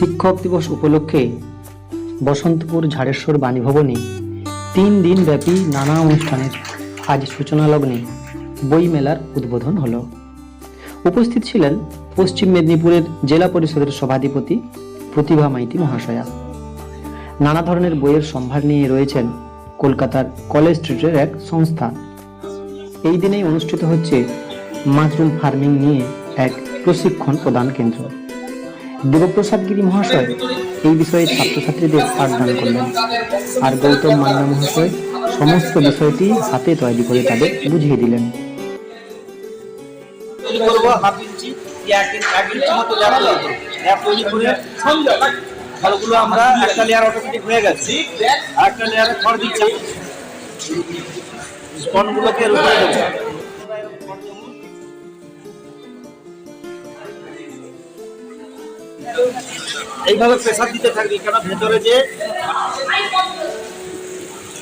শিক্ষক দিবস উপলক্ষে বসন্তপুর ঝাড়েশ্বর বাণীভবনে তিন দিন ব্যাপী নানা অনুষ্ঠানের আজ সূচনা লগ্নে বই মেলার উদ্বোধন হলো। উপস্থিত ছিলেন পশ্চিম মেদিনীপুরের জেলা পরিষদের সভাধিপতি প্রতিভা মাইতি মহাশয়া। নানা ধরনের বইয়ের সম্ভার নিয়ে রয়েছেন কলকাতার কলেজ স্ট্রিটের এক সংস্থা। এই দিনেই অনুষ্ঠিত হচ্ছে মাশরুম ফার্মিং নিয়ে এক প্রশিক্ষণ প্রদান কেন্দ্র। দেবপ্রসাদ গিরি মহাশয় এই বিষয়ে ছাত্রছাত্রীদের পাঠদান করলেন। আর গৌতম মান্না মহাশয় সমস্ত বিষয়টি হাতে তৈরি করে তাদের বুঝিয়ে দিলেন। আমরা এইভাবে প্রেশার দিতে থাকবি কেন? ভেতরে যে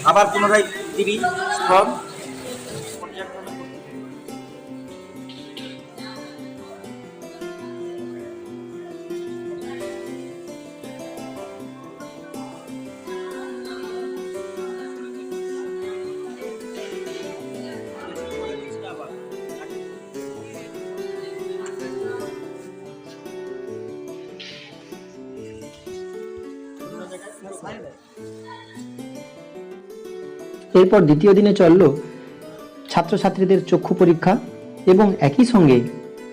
আবার পুনরায় দিবি স্পন এরপর দ্বিতীয় দিনে চলল ছাত্রছাত্রীদের চক্ষু পরীক্ষা এবং একই সঙ্গে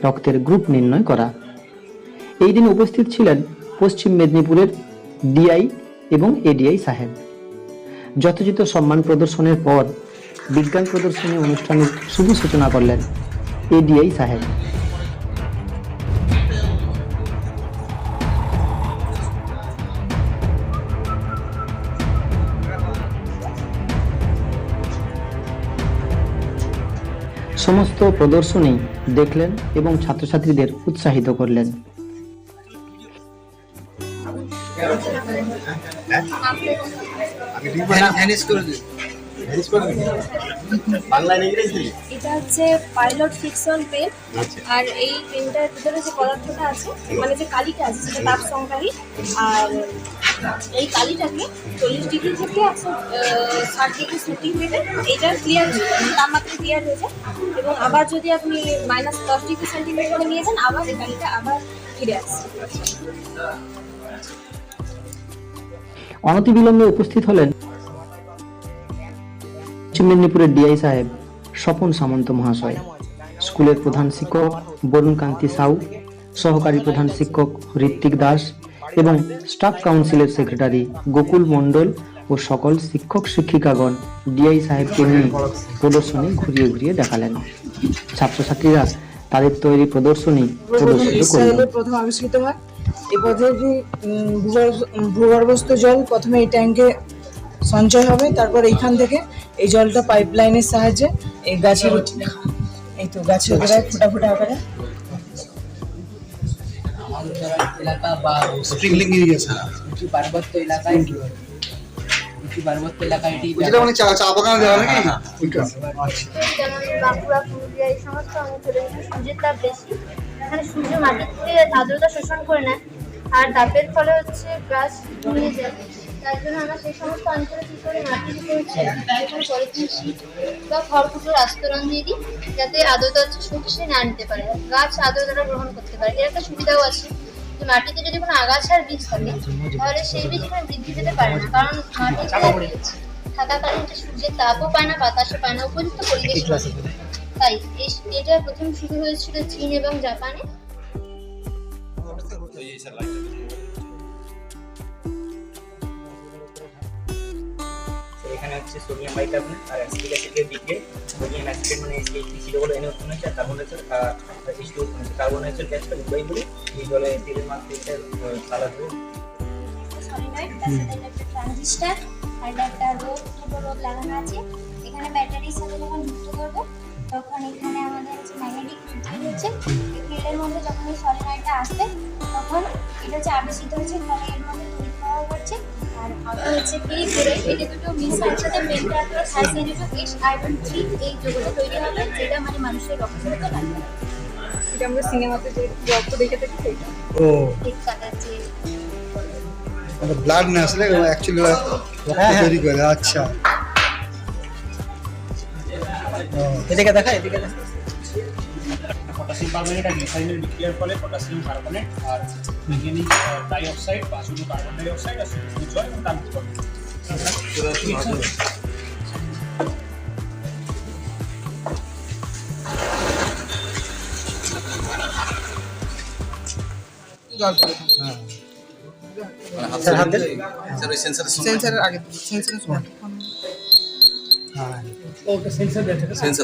রক্তের গ্রুপ নির্ণয় করা। এই দিন উপস্থিত ছিলেন পশ্চিম মেদিনীপুরের ডিআই এবং এডিআই সাহেব। যথাযথ সম্মান প্রদর্শনের পর বিজ্ঞান প্রদর্শনী অনুষ্ঠানের শুভ সূচনা করলেন এডিআই সাহেব। সমস্ত প্রদর্শনী দেখলেন এবং ছাত্রছাত্রীদের উৎসাহিত করলেন। এটা হচ্ছে পাইলট ফিকশন পেন আর এই পেনটার ভিতরে যে পদার্থটা আছে মানে যে কালিটা আছে সেটা তাপ সংগ্রাহী আর এই কালিটাকে চল্লিশ ডিগ্রি থেকে একশো ষাট ডিগ্রি ক্লিয়ার তাপমাত্রা ক্লিয়ার এবং আবার যদি আপনি মাইনাস দশ ডিগ্রি সেন্টিমিটারে নিয়ে যান, আবার এই কালিটা আবার ফিরে অনতিবিলম্বে উপস্থিত হলেন মেদিনীপুরের ডিআই সাহেব স্বপন সামন্ত মহাশয়, স্কুলের প্রধান শিক্ষক বরুণ কান্তি সাউ, সহকারী প্রধান শিক্ষক ঋত্বিক দাস এবং স্টাফ কাউন্সিলের সেক্রেটারি গোকুল মণ্ডল ও সকল শিক্ষক শিক্ষিকাগণ ডিআই সাহেবকে নিয়ে প্রদর্শনী ঘুরিয়ে ঘুরিয়ে দেখালেন। ছাত্রছাত্রীরা তাদের তৈরি প্রদর্শনী প্রদর্শিত করলেন। প্রথম আবিষ্কৃত হয়। এই পদ্ধতি ভূগর্ভস্থ জল প্রথমে এই ট্যাঙ্কে সঞ্চয় হবে তারপর এইখান থেকে এই জলটা পাইপ লাইনের সাহায্যে এই গাছের এই তো গাছের গোড়ায় ফোটা ফোটা আকারে এলাকা বা স্প্রিংলিং ইরিগেশন উঁচু পার্বত্য এলাকায় উঁচু পার্বত্য এলাকায় এটি যেটা মানে চা চা বাগানে দেওয়া নাকি? ওইটা। যেমন বাঁকুড়া পুরুলিয়া এই সমস্ত অঞ্চলে সূর্যের তাপ বেশি। এখানে সূর্য মাটির থেকে আর্দ্রতা শোষণ করে নেয়। আর তাপের ফলে হচ্ছে গাছ ঘুমিয়ে যায়। তার জন্য আমরা সেই সমস্ত অঞ্চলে কী করি? উপর হচ্ছে। পলিথিন শীট বা খড়কুটোর আস্তরণ দিয়ে দিই। যাতে আর্দ্রতা হচ্ছে শুকিয়ে না নিতে পারে। গাছ আর্দ্রতাটা গ্রহণ করতে পারে। এর একটা সুবিধাও আছে। মাটিতে যদি কোনো আগাছার বীজ থাকে তাহলে সেই বীজ এখানে বৃদ্ধি পেতে পারে না। কারণ মাটিতে থাকাকালীন যে সূর্যের তাপও পায় না বাতাসও পায় না উপযুক্ত পরিবেশ তাই এটা প্রথম শুরু হয়েছিল চীন এবং জাপানে। হচ্ছে সোডিয়াম বাইকার্বনেট আর অ্যাসিটিক অ্যাসিডের দিকে সোডিয়াম অ্যাসিড মানে এই সিগুলো এনে উৎপন্ন হচ্ছে আর কার্বন ডাইঅক্সাইড এইচ টু উৎপন্ন কার্বন ডাইঅক্সাইড গ্যাসটা উভয় বলে এই জলে তেলের ধরে সলিনয়েড তার একটা ট্রানজিস্টার আর একটা রোদ ছোট রোদ লাগানো আছে। এখানে ব্যাটারির সাথে যখন যুক্ত তখন এখানে আমাদের হচ্ছে ম্যাগনেটিক ফিল্ড হচ্ছে। এই ফিল্ডের মধ্যে যখন এই সলিনয়েডটা আসবে, তখন এটা হচ্ছে আবেশিত হচ্ছে, ফলে এর মধ্যে তড়িৎ প্রবাহ করছে আর আবার হচ্ছে ফ্রি করে এটা দুটো মিস একসাথে পেন্টা সাজিয়ে দুটো এইচ আয়রন থ্রি এই যৌগটা তৈরি হবে যেটা মানে মানুষের রক্তের মতো লাগবে এটা আমরা সিনেমাতে যে রক্ত দেখে থাকি সেইটা ও। ঠিক কালার যে ব্লাড না আসলে অ্যাকচুয়ালি রক্ত তৈরি করে আচ্ছা। ও, এদিকে দেখা এদিকে দেখা। পটাশিয়াম কার্বনেট আর গ্লিসারিনের বিক্রিয়ার ফলে পটাশিয়াম কার্বনেট আর ম্যাঙ্গানিজ ডাই অক্সাইড বা শুধু কার্বন ডাই অক্সাইড আর শুধু জল এবং তার বিকল্প সেন্সারের আগে সেন্সারের সময় হ্যাঁ সেন্সার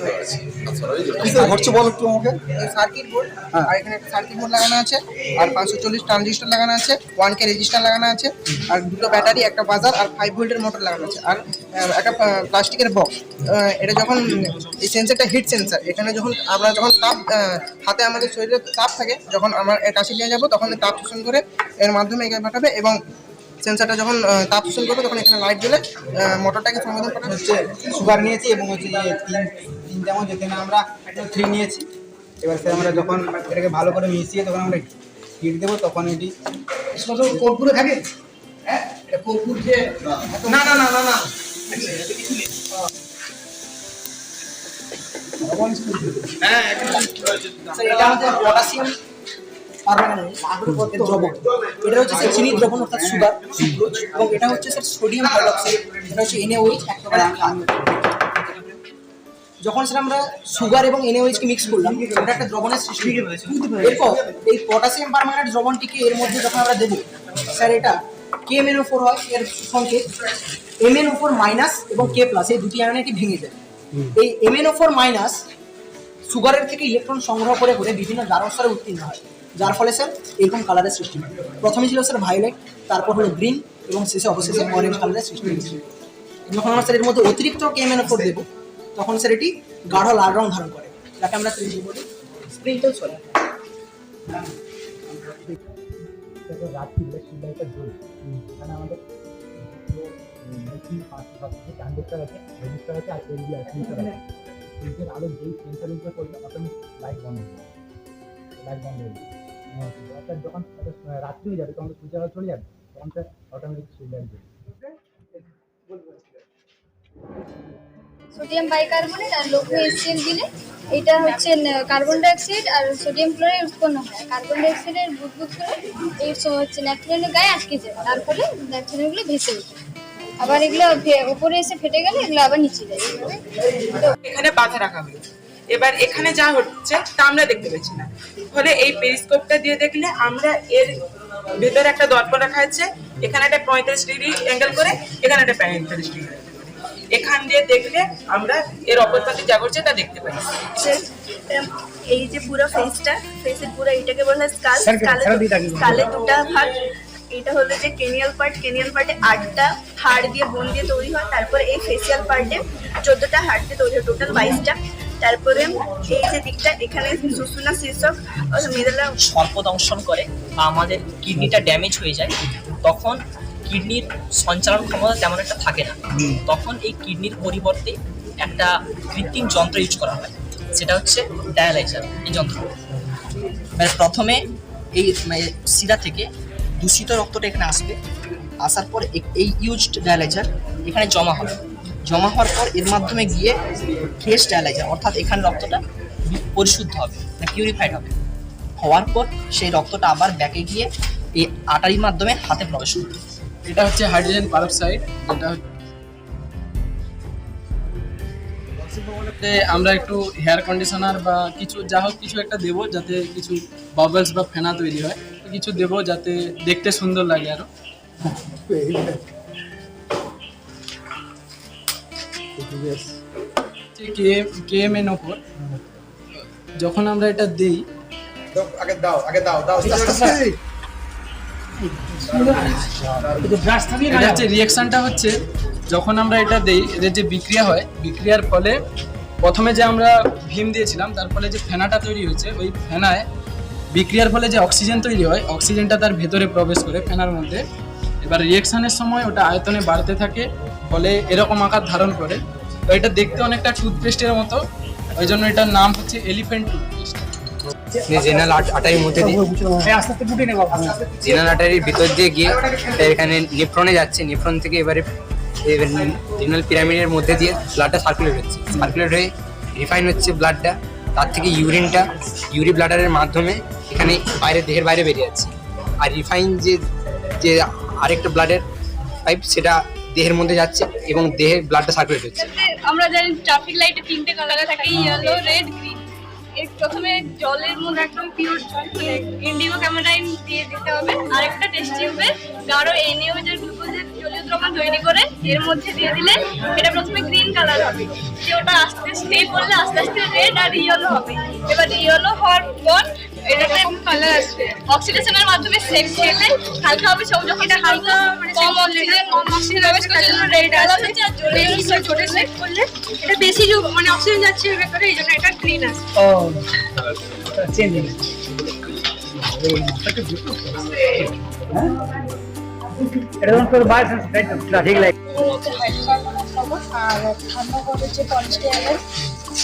দেওয়া আছে। আচ্ছা ওই যে কি করে ঘটছে বল একটু আমাকে? সার্কিট বোর্ড আর এখানে একটা সার্কিট বোর্ড লাগানো আছে আর পাঁচশো চল্লিশ ট্রানজিস্টার লাগানো আছে ওয়ান কে রেজিস্টার লাগানো আছে আর দুটো ব্যাটারি একটা বাজার আর ফাইভ ভোল্টের মোটর লাগানো আছে আর একটা প্লাস্টিকের বক্স এটা যখন এই সেন্সারটা হিট সেন্সার এখানে যখন আমরা যখন তাপ হাতে আমাদের শরীরে তাপ থাকে যখন আমার কাছে নিয়ে যাব তখন তাপ শোষণ করে এর মাধ্যমে পাঠাবে এবং সেন্সারটা যখন তাপ শোষণ করবে তখন এখানে লাইট আহ, মোটরটাকে সমাধান করা হচ্ছে সুগার নিয়েছি এবং হচ্ছে যে তিন তিন চামচ এখানে আমরা থ্রি নিয়েছি এবার স্যার আমরা যখন এটাকে ভালো করে মিশিয়ে তখন আমরা হিট দেবো তখন এটি কর্পূরে থাকে হ্যাঁ কর্পূর যে না না না না না স্যার এটা হচ্ছে পটাশিয়াম এটা হচ্ছে স্যার চিনি দ্রবণ, অর্থাৎ এবং এটা হচ্ছে স্যার এটা হচ্ছে। যখন স্যার আমরা সুগার এবং এনএওএইচ কে মিক্স করলাম এটা একটা দ্রবণের সৃষ্টি হয়েছে এরপর এই পটাশিয়াম পারম্যাঙ্গানেট দ্রবণটিকে এর মধ্যে যখন আমরা দেবো, স্যার এটা কে এমএনও ফোর হয়, এর সঙ্গে সংকেত এমএনও ফোর মাইনাস এবং কে প্লাস এই দুটি আয়নে এটি ভেঙে যায়। এই এম এমএনও ফোর মাইনাস সুগারের থেকে ইলেকট্রন সংগ্রহ করে করে বিভিন্ন দ্বারস্তরে উত্তীর্ণ হয়। যার ফলে স্যার এরকম কালারের সৃষ্টি হয়। প্রথমে ছিল স্যার ভায়োলেট তারপর হলো গ্রিন এবং শেষে অবশেষে অরেঞ্জ কালারের সৃষ্টি হয়েছে যখন আমরা স্যার এর মধ্যে অতিরিক্ত কেমেনো ফোর দেবো, তখন স্যার এটি গাঢ় লাল রং ধারণ করে। যাকে আমরা স্যার বলি? সোলার আমাদের আলো যেই সেন্সার করবে অটোমেটিক লাইট বন্ধ হয়ে লাইট বন্ধ হয়ে যাবে অর্থাৎ যখন রাত্রি হয়ে যাবে তখন সূর্য আলো চলে যাবে তখন sir automatic switch light sodium bicarbonate আর লৌহ এসিএল দিলে এটা হচ্ছে কার্বন ডাইঅক্সাইড আর সোডিয়াম ক্লোরাইড উৎপন্ন হয়। কার্বন ডাইঅক্সাইডের বুদবুদ করে এই হচ্ছে ন্যাপথলিনের গায়ে আটকে যায়। তার ফলে ন্যাপথলিনগুলো ভেসে ওঠে। আবার এগুলো ভে- উপরে এসে ফেটে গেলে এগুলো আবার নিচে যায়। তো এখানে বাধা রাখা হয়েছে এবার এখানে যা হচ্ছে তা আমরা দেখতে পাচ্ছি না। ফলে এই পেরিস্কোপটা দিয়ে দেখলে আমরা এর ভেতরে একটা দর্পণ রাখা আছে এখানে একটা পঁয়তাল্লিশ ডিগ্রি অ্যাঙ্গেল করে এখানে একটা পঁয়তাল্লিশ ডিগ্রি এখান দিয়ে দেখলে আমরা এর অপরপাতে যা করছে তা দেখতে পাই। এই যে পুরো ফেসটা ফেসের পুরো এইটাকে বলা হয় স্কাল স্কালে স্কালে দুটা ভাগ এটা হলো যে কেনিয়াল পার্ট কেনিয়াল পার্টে আটটা হাড় দিয়ে বোন দিয়ে তৈরি হয়। তারপরে এই ফেসিয়াল পার্টে চোদ্দটা হাড় দিয়ে তৈরি হয়। টোটাল বাইশটা। তারপরে এই যে দিকটা এখানে সুসুনা শীর্ষক মেরুদণ্ড সর্পদংশন করে বা আমাদের কিডনিটা ড্যামেজ হয়ে যায় তখন কিডনির সঞ্চালন ক্ষমতা তেমন একটা থাকে না। তখন এই কিডনির পরিবর্তে একটা কৃত্রিম যন্ত্র ইউজ করা হয়। সেটা হচ্ছে ডায়ালাইজার এই যন্ত্র। মানে প্রথমে এই মানে শিরা থেকে দূষিত রক্তটা এখানে আসবে। আসার পর এই ইউজড ডায়ালাইজার এখানে জমা হবে। জমা হওয়ার পর এর মাধ্যমে গিয়ে ফ্রেশ ডায়ালাইজার অর্থাৎ এখানে রক্তটা পরিশুদ্ধ হবে মানে পিউরিফাইড হবে। হওয়ার পর সেই রক্তটা আবার ব্যাকে গিয়ে এই আটারির মাধ্যমে হাতে প্রবেশ করবে। এটা হচ্ছে হাইড্রোজেন পারক্সাইড যেটা হচ্ছে আমরা একটু হেয়ার কন্ডিশনার বা কিছু যা হোক কিছু একটা দেবো যাতে কিছু বাবলস বা ফেনা তৈরি হয়। কিছু দেবো যাতে দেখতে সুন্দর লাগে আরও। কে কে এম এন ওপর যখন আমরা এটা দেই আগে দাও আগে দাও দাও এটা হচ্ছে রিয়াকশনটা হচ্ছে যখন আমরা এটা দেই এদের যে বিক্রিয়া হয় বিক্রিয়ার ফলে প্রথমে যে আমরা ভীম দিয়েছিলাম তার ফলে যে ফেনাটা তৈরি হয়েছে ওই ফেনায় বিক্রিয়ার ফলে যে অক্সিজেন তৈরি হয় অক্সিজেনটা তার ভেতরে প্রবেশ করে ফেনার মধ্যে। এবার রিয়াকশনের সময় ওটা আয়তনে বাড়তে থাকে ফলে এরকম আকার ধারণ করে। তো এটা দেখতে অনেকটা টুথপেস্টের মতো। ওই জন্য এটার নাম হচ্ছে এলিফ্যান্ট টুথপেস্ট আটারির মধ্যে দিয়ে জেনারেল আটারির ভিতর দিয়ে গিয়ে এখানে নেফ্রনে যাচ্ছে। নেফ্রন থেকে এবারে পিরামিডের মধ্যে দিয়ে ব্লাডটা সার্কুলেট হচ্ছে। সার্কুলেট হয়ে রিফাইন হচ্ছে ব্লাডটা তার থেকে ইউরিনটা ইউরি ব্লাডারের মাধ্যমে এখানে বাইরে দেহের বাইরে বেরিয়ে যাচ্ছে। আর রিফাইন যে যে আরেকটা ব্লাডের পাইপ সেটা দেহের মধ্যে যাচ্ছে এবং দেহের ব্লাডটা সার্কুলেট হচ্ছে। আমরা জানি ট্রাফিক লাইটে তিনটে কালার থাকে ইয়েলো রেড গ্রিন এর প্রথমে জলের মধ্যে একদম পিওর ইন্ডিগো ক্যামেরাইন দিয়ে দিতে হবে। আরেকটা টেস্ট টিউবে গাঢ় এনএওজের গ্লুকোজের জলীয় দ্রবণ তৈরি করে, এর মধ্যে দিয়ে দিলে এটা প্রথমে গ্রিন কালার হবে। যে ওটা আস্তে স্টে করলে আস্তে আস্তে রেড আর ইয়েলো হবে। এবার ইয়েলো হওয়ার পর এটাতে কালার আসবে অক্সিডেশনের মাধ্যমে সেক খেলে হালকা হবে সব যখন এটা হালকা কম অক্সিজেন কম অক্সিজেন হবে সেটার জন্য রেড আসবে আর জলে জোরে সেক করলে এটা বেশি যোগ মানে অক্সিজেন যাচ্ছে এর ভেতরে এই জন্য এটা গ্রিন আসবে হাইড্রোকার্বন আর থার্মোকল হচ্ছে পলিস্টাইরেন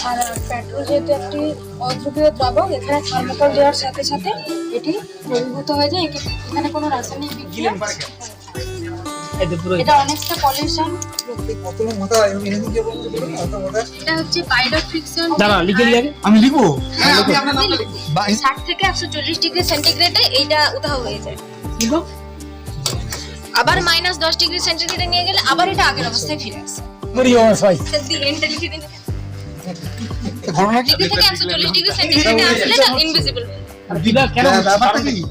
আর পেট্রোল যেহেতু একটি অদ্রবীয় দ্রাবক এখানে থার্মোকল দেওয়ার সাথে সাথে এটি দ্রবীভূত হয়ে যায়। এখানে কোনো রাসায়নিক বিক্রিয়া এটা অনেকটা পলিউশন। এটা হচ্ছে পাইডো ফ্রিকশন আমি লিখব? ষাট থেকে একশো চল্লিশ ডিগ্রি সেন্টিগ্রেডে এইটা উদাহ হয়ে যায়। আবার মাইনাস দশ ডিগ্রি সেন্টিগ্রেডে নিয়ে গেলে আবার এটা আগের অবস্থায় ফিরে আসে। দি এন্ড লিখে দিন। ডিগ্রি থেকে একশো চল্লিশ ডিগ্রি সেন্টিগ্রেডে আসলে এটা ইনভিজিবল ব্যাপারটা কি?